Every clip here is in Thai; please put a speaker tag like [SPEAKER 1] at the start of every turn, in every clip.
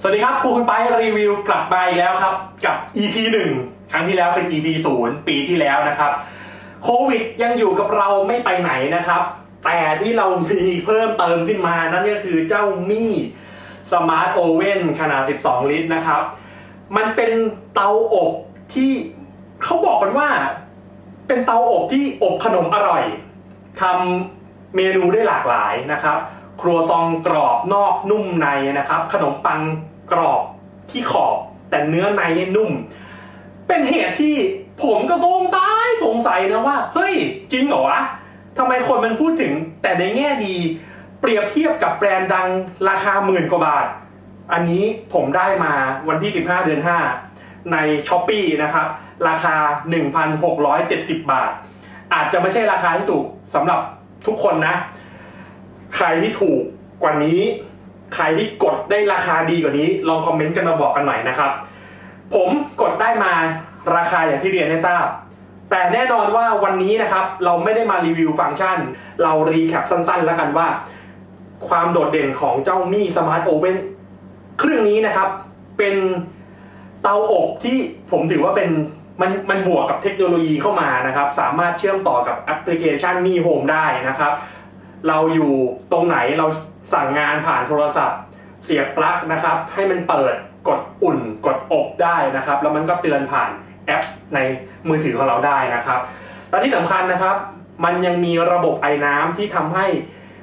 [SPEAKER 1] สวัสดีครับครูคุณไปรีวิวกลับมาอีกแล้วครับ กับ EP 1 ครั้งที่แล้วเป็น EP 0 ปีที่แล้วนะครับโควิดยังอยู่กับเราไม่ไปไหนนะครับ แต่ที่เรามีเพิ่มเติมขึ้นมานั่นก็คือเจ้ามี่สมาร์ทโอเว่นขนาด 12 ลิตรนะครับ มันเป็นเตาอบที่เขาบอกกันว่า เป็นเตาอบที่อบขนมอร่อยทำเมนูได้หลากหลายนะครับ ครัวซองกรอบนอกนุ่มในนะครับ ขนมปังกรอบที่ขอบแต่เนื้อในเนี่ยนุ่ม เป็นเหตุที่ผมก็สงสัยสงสัยนะว่า เฮ้ย จริงเหรอวะทำไมคนมันพูดถึงแต่ในแง่ดี เปรียบเทียบกับแบรนด์ดังราคาหมื่นกว่าบาท อันนี้ผมได้มาวันที่ 15 เดือน 5 ใน s h อ p e e นะครับ ราคา 1,670 บาท อาจจะไม่ใช่ราคาที่ถูกสำหรับทุกคนนะ ใครที่ถูกกว่านี้ ใครที่กดได้ราคาดีกว่านี้ ลองคอมเมนต์กันมาบอกกันหน่อยนะครับ ผมกดได้มาราคาอย่างที่เรียนให้ทราบ แต่แน่นอนว่าวันนี้นะครับ เราไม่ได้มารีวิวฟังก์ชัน เรารีแคปสั้นๆ แล้วกันว่า ความโดดเด่นของเจ้ามี่สมาร์ทโอเวนเครื่องนี้นะครับ เป็นเตาอบที่ผมถือว่าเป็นมันมันบวกกับเทคโนโลยีเข้ามานะครับ สามารถเชื่อมต่อกับแอปพลิเคชันมีโฮมได้นะครับ เราอยู่ตรงไหนเราสั่งงานผ่านโทรศัพท์ เสียบปลั๊กนะครับ ให้มันเปิดกดอุ่นกดอบได้นะครับ แล้วมันก็เตือนผ่านแอปในมือถือของเราได้นะครับและที่สำคัญนะครับ มันยังมีระบบไอ้น้ำที่ทำให้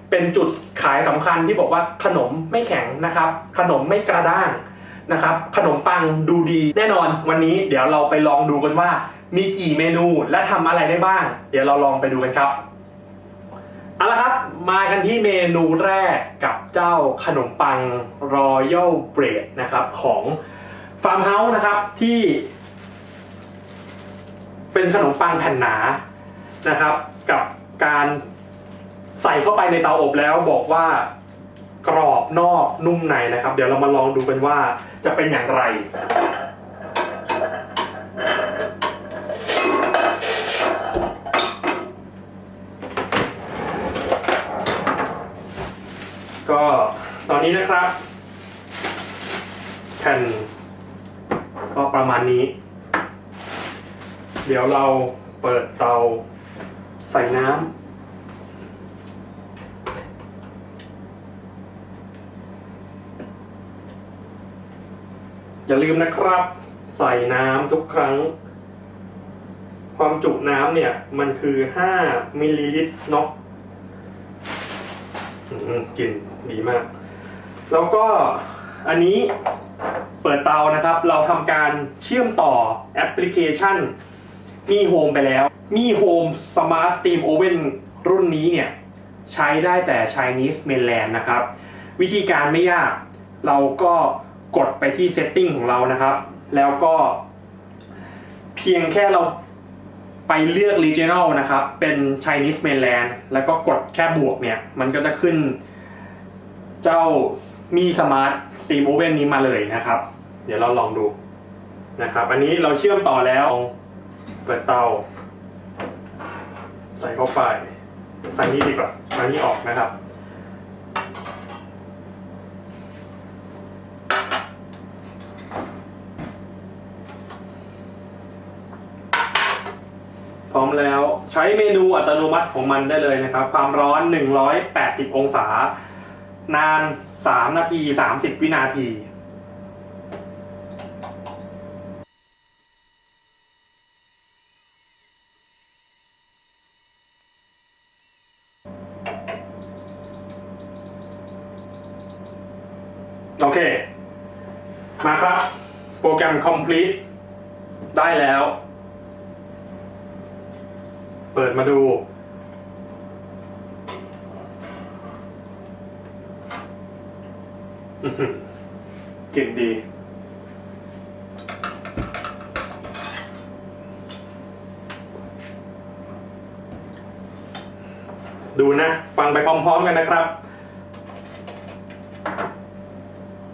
[SPEAKER 1] เป็นจุดขายสำคัญที่บอกว่าขนมไม่แข็งนะครับ ขนมไม่กระด้างนะครับ ขนมปังดูดีแน่นอนวันนี้เดี๋ยวเราไปลองดูกันว่า มีกี่เมนูและทำอะไรได้บ้าง เดี๋ยวเราลองไปดูกันครับ เอาละครับ มากันที่เมนูแรกกับเจ้าขนมปัง Royal Bread นะครับของ Farm House นะครับที่ เป็นขนมปังแผ่นหนานะครับ กับการใส่เข้าไปในเตาอบแล้วบอกว่ากรอบนอกนุ่มในนะครับ เดี๋ยวเรามาลองดูกันว่าจะเป็นอย่างไร ก็ตอ นี้นะครับ แผ่นก็ประมาณนี้ เดี๋ยวเราเปิดเตาใส่น้ำอย่าลืมนะครับ ใส่น้ำทุกครั้ง ความจุน้ำเนี่ย มันคือ 5 มิลลิลิตรเนาะกลิ่นดีมาก แล้วก็อันนี้เปิดเตานะครับ เราทำการเชื่อมต่อแอปพลิเคชันมีโฮมไปแล้ว มีโฮมสมาร์ทสตีมโอเว่นรุ่นนี้เนี่ยใช้ได้แต่ Chinese mainland นะครับ วิธีการไม่ยาก เราก็กดไปที่ setting ของเรานะครับ แล้วก็ เพียงแค่เราไปเลือก regional นะครับ เป็น Chinese mainland แล้วก็กดแค่บวกเนี่ย มันก็จะขึ้น เจ้ามีสมาร์ทสต e ีมโอเว่นนี้มาเลยนะครับ เดี๋ยวเราลองดูนะครับ อันนี้เราเชื่อมต่อแล้ว เปิดเตา ใส่เข้าไป ใส่นี้ดีกว่าใส่นี้ออกนะครับ พร้อมแล้วใช้เมนูอัตโนมัติของมันได้เลยนะครับ ความร้อน 180 องศา นาน3นาที30วินาที โอเค มาครับ โปรแกรม complete ได้แล้ว เปิดมาดู อื้อหือ กลิ่นดี ดูนะ ฟังไปพร้อมๆกันนะครับ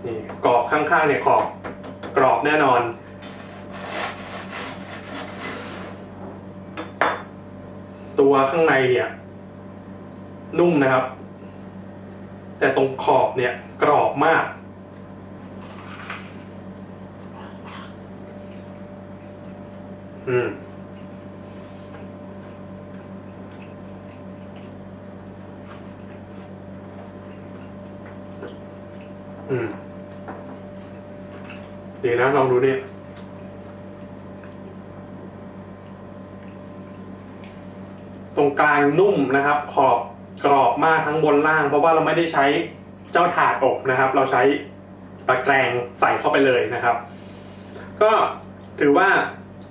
[SPEAKER 1] นี่กรอบข้างๆเนี่ยขอบกรอบแน่นอนตัวข้างในเนี่ย นุ่มนะครับ แต่ตรงขอบเนี่ยกรอบมาก อืมอืมดีนะลองดูเนี่ยตรงกลางนุ่มนะครับ ขอบ กรอบมากทั้งบนล่าง เพราะว่าเราไม่ได้ใช้เจ้าถาดอบนะครับ เราใช้ตะแกรงใส่เข้าไปเลยนะครับ ก็ถือว่า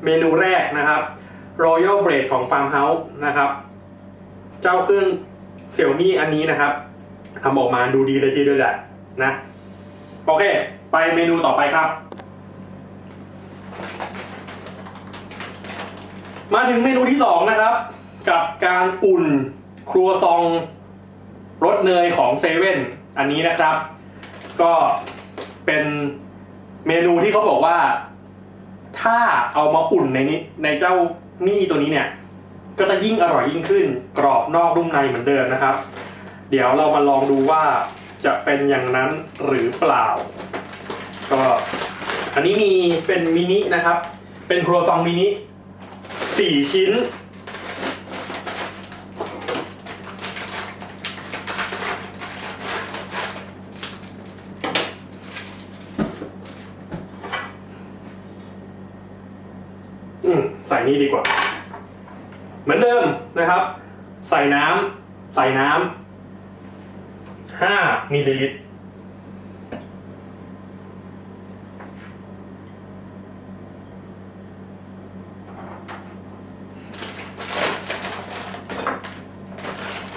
[SPEAKER 1] เมนูแรกนะครับ Royal Bread ของ Farmhouse นะครับ เจ้าเครื่องเสี่ยวมี่อันนี้นะครับทำออกมาดูดีเลยทีเดียวแหละนะ โอเค ไปเมนูต่อไปครับ มาถึงเมนูที่สองนะครับ กับการอุ่น ครัวซองรสเนยของเซเว่นอันนี้นะครับ ก็เป็นเมนูที่เขาบอกว่า ถ้าเอามาอุ่นในนี้ในเจ้ามี่ตัวนี้เนี่ย ก็จะยิ่งอร่อยยิ่งขึ้น กรอบนอกรุ่มในเหมือนเดิมนะครับ เดี๋ยวเรามาลองดูว่าจะเป็นอย่างนั้นหรือเปล่า ก็อันนี้มีเป็นมินินะครับ เป็นครัวซองมินิสี่ชิ้น อืม ใส่นี่ดีกว่า เหมือนเดิมนะครับ ใส่น้ำใส่น้ำห้ามิลลิลิตร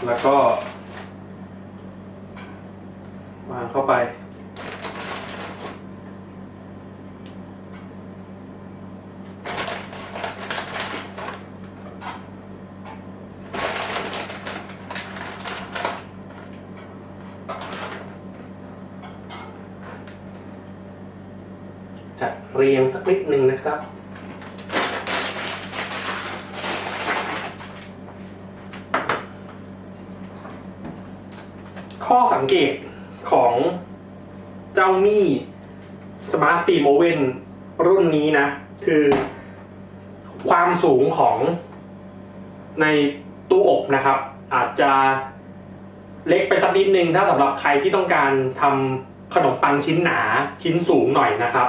[SPEAKER 1] แล้วก็วางเข้าไป จัดเรียงสักนิดหนึ่งนะครับ ข้อสังเกตของเจ้ามี่ Smart Steam Oven รุ่นนี้นะ คือความสูงของในตู้อบนะครับ อาจจะเล็กไปสักนิดนึงถ้าสำหรับใครที่ต้องการทำขนมปังชิ้นหนาชิ้นสูงหน่อยนะครับ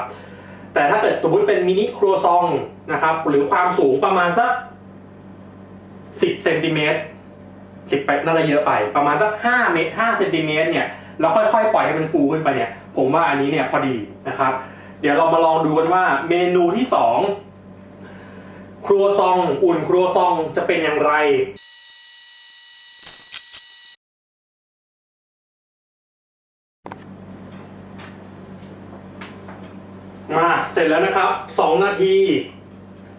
[SPEAKER 1] แต่ถ้าเกิดสมมติเป็นมินิครัวซองนะครับ หรือความสูงประมาณสัก10เซนติเมตรสิบไปน่าจะเยอะไป ประมาณสักห้าเมตรห้าเซนติเมตรเนี่ยแล้วค่อยๆ ปล่อยให้มันฟูขึ้นไปเนี่ย ผมว่าอันนี้เนี่ยพอดีนะครับ เดี๋ยวเรามาลองดูกันว่าเมนูที่สองครัวซอง อุ่นครัวซองจะเป็นอย่างไร มา เสร็จแล้วนะครับสองนาที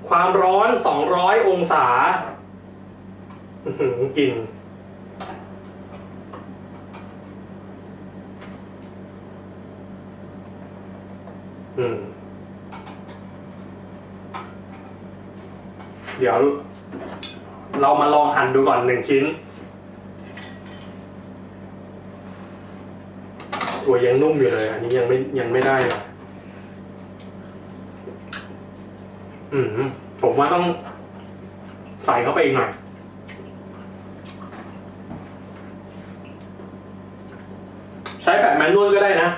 [SPEAKER 1] ความร้อนสองร้อยองศาหือกลิ่นเดี๋ยว เรามาลองหั่นดูก่อนหนึ่งชิ้น ตัวยังนุ่มอยู่เลย อันนี้ยังไม่ยังไม่ได้ อืมผมว่าต้องใส่เข้าไปอีกหน่อยใช้แบบแมนนวลก็ได้นะ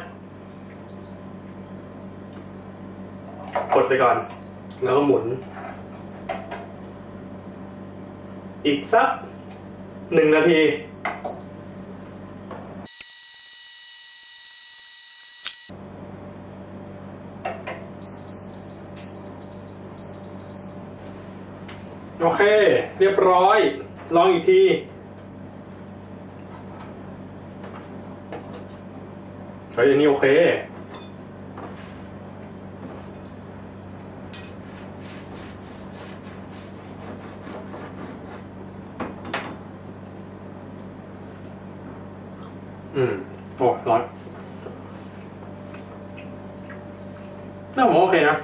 [SPEAKER 1] กดไปก่อน แล้วก็หมุน อีกสักหนึ่งนาที อเค เรียบร้อย ลองอีกที เฮ้ยอันนี้โอเค อืม โอ้ร้อนน่าผมโอเคนะ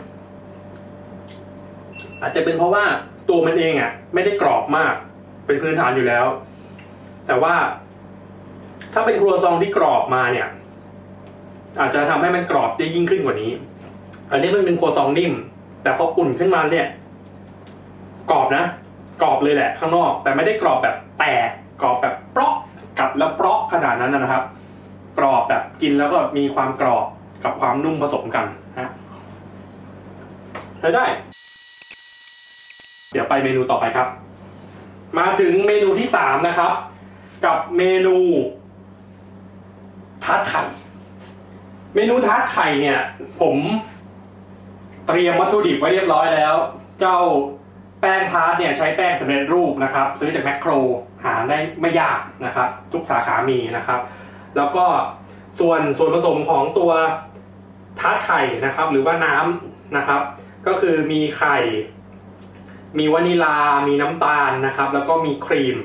[SPEAKER 1] อาจจะเป็นเพราะว่า ตัวมันเองอะ ไม่ได้กรอบมาก เป็นพื้นฐานอยู่แล้ว แต่ว่า ถ้าเป็นครัวซองที่กรอบมาเนี่ย อาจจะทำให้มันกรอบได้ยิ่งขึ้นกว่านี้ อันนี้มันเป็นครัวซองนิ่ม แต่พออุ่นขึ้นมาเนี่ย กรอบนะกรอบเลยแหละ ข้างนอก แต่ไม่ได้กรอบแบบแตกกรอบแบบเปราะกัดแล้วเปราะขนาดนั้นนะครับ กรอบแบบกินแล้วก็มีความกรอบกับความนุ่มผสมกันนะใช้ได้ เดี๋ยวไปเมนูต่อไปครับ มาถึงเมนูที่สามนะครับ กับเมนูทาร์ตไข่เมนูทาร์ตไข่เนี่ย ผมเตรียมวัตถุดิบไว้เรียบร้อยแล้ว เจ้าแป้งทาร์ตเนี่ยใช้แป้งสำเร็จรูปนะครับ ซื้อจากแมคโครหาได้ไม่ยากนะครับ ทุกสาขามีนะครับ แล้วก็ส่วนส่วนผสมของตัวทาร์ตไข่นะครับ หรือว่าน้ำนะครับ ก็คือมีไข่ มีวานิลา มีน้ำตาลนะครับ แล้วก็มีครีม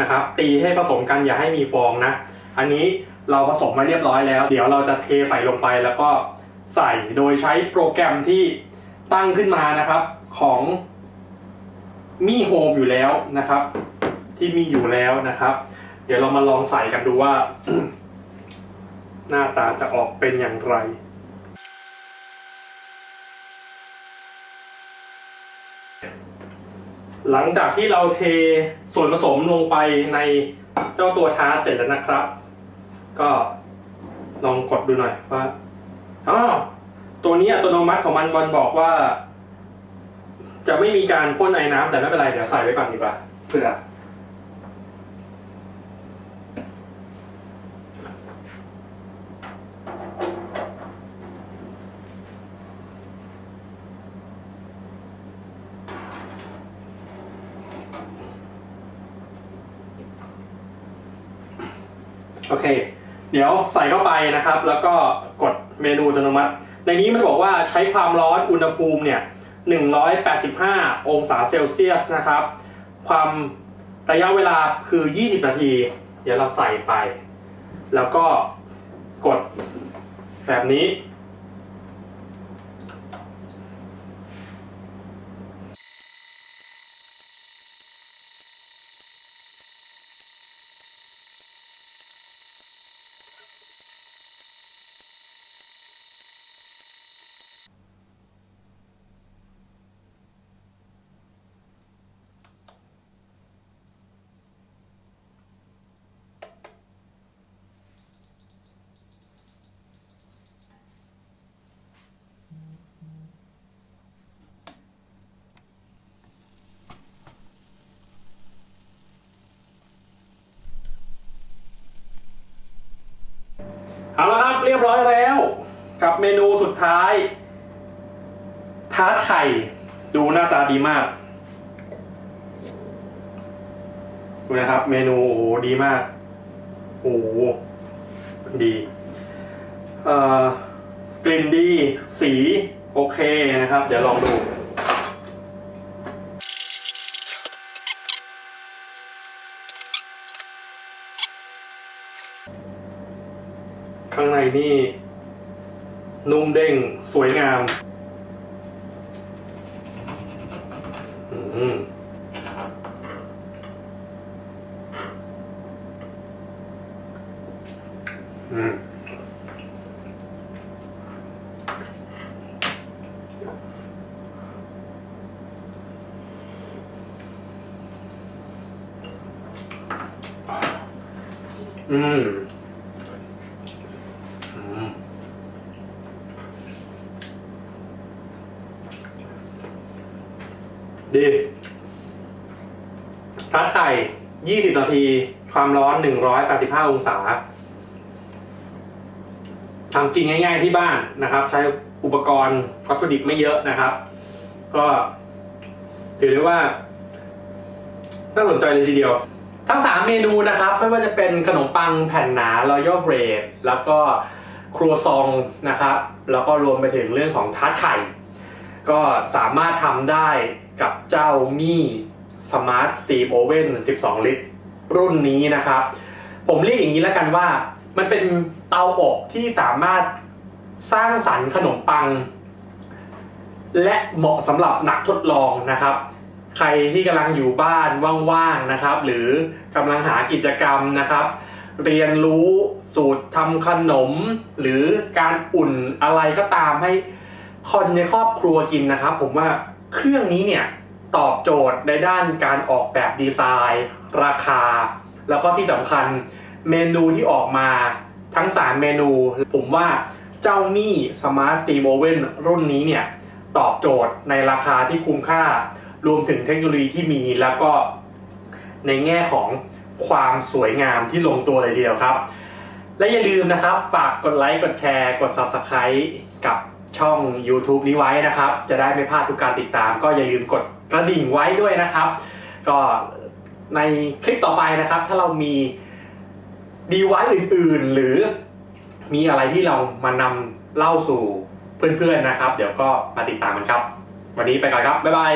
[SPEAKER 1] นะครับ ตีให้ผสมกันอย่าให้มีฟองนะ อันนี้เราผสมมาเรียบร้อยแล้ว เดี๋ยวเราจะเทใส่ลงไปแล้วก็ใส่โดยใช้โปรแกรมที่ตั้งขึ้นมานะครับของมีโฮมอยู่แล้วนะครับ ที่มีอยู่แล้วนะครับ เดี๋ยวเรามาลองใส่กันดูว่า หน้าตาจะออกเป็นอย่างไร หลังจากที่เราเทส่วนผสมลงไปในเจ้าตัวทาเสร็จแล้วนะครับ ก็ลองกดดูหน่อยว่าอ๋อตัวนี้อัตโนมัติของมันมันบอกว่า จะไม่มีการพ่นไอ้น้ำแต่ไม่เป็นไร เดี๋ยวใส่ไว้ก่อนดีกว่าเพื่อ โอเค เดี๋ยวใส่เข้าไปนะครับ แล้วก็กดเมนูอัตโนมัติ ในนี้มันบอกว่าใช้ความร้อนอุณหภูมิเนี่ย 185 องศาเซลเซียสนะครับ ความระยะเวลาคือ 20 นาที เดี๋ยวเราใส่ไป แล้วก็กดแบบนี้ ยบร้อยแล้ว กับเมนูสุดท้าย ทาร์ตไข่ ดูหน้าตาดีมากดูนะครับ เมนูโอ้ดีมาก โอ้ดีเอ่อกลิ่นดี สี โอเคนะครับ เดี๋ยวลองดู ข้างในนี่ นุ่มเด้งสวยงามอืมอืมอืม อืม ดีทาร์ตไข่ 20 นาที ความร้อน 185 องศาทำกินง่ายๆที่บ้านนะครับ ใช้อุปกรณ์วัตถุดิบไม่เยอะนะครับ ก็ถือได้ว่า น่าสนใจเลยทีเดียว ทั้ง 3 เมนูนะครับ ไม่ว่าจะเป็นขนมปังแผ่นหนา Royal Bread แล้วก็ครัวซองนะครับ แล้วก็รวมไปถึงเรื่องของทาร์ตไข่ ก็สามารถทำได้ กับเจ้ามี่ Smart Steam Oven 12 ลิตร รุ่นนี้นะครับ ผมเรียกอย่างนี้แล้วกันว่า มันเป็นเตาอบที่สามารถสร้างสรรค์ขนมปัง และเหมาะสำหรับนักทดลองนะครับ ใครที่กำลังอยู่บ้านว่างๆนะครับ หรือกำลังหากิจกรรมนะครับ เรียนรู้สูตรทำขนม หรือการอุ่นอะไรก็ตามให้คนในครอบครัวกินนะครับ ผมว่า เครื่องนี้เนี่ยตอบโจทย์ในด้านการออกแบบดีไซน์ ราคา แล้วก็ที่สำคัญเมนูที่ออกมาทั้ง 3 เมนู ผมว่าเจ้ามี่ Smart Steam Oven รุ่นนี้เนี่ยตอบโจทย์ในราคาที่คุ้มค่า รวมถึงเทคโนโลยีที่มีแล้วก็ในแง่ของความสวยงามที่ลงตัวเลยทีเดียวครับ และอย่าลืมนะครับ ฝากกดไลค์ กดแชร์ กด Subscribe กับ ช่อง YouTube นี้ไว้นะครับ จะได้ไม่พลาดทุกการติดตาม ก็อย่าลืมกดกระดิ่งไว้ด้วยนะครับ ก็ในคลิปต่อไปนะครับ ถ้าเรามีดีไว้อื่นๆ หรือมีอะไรที่เรามานำเล่าสู่เพื่อนๆนะครับ เดี๋ยวก็มาติดตามกันครับ วันนี้ไปก่อนครับ บ๊ายบาย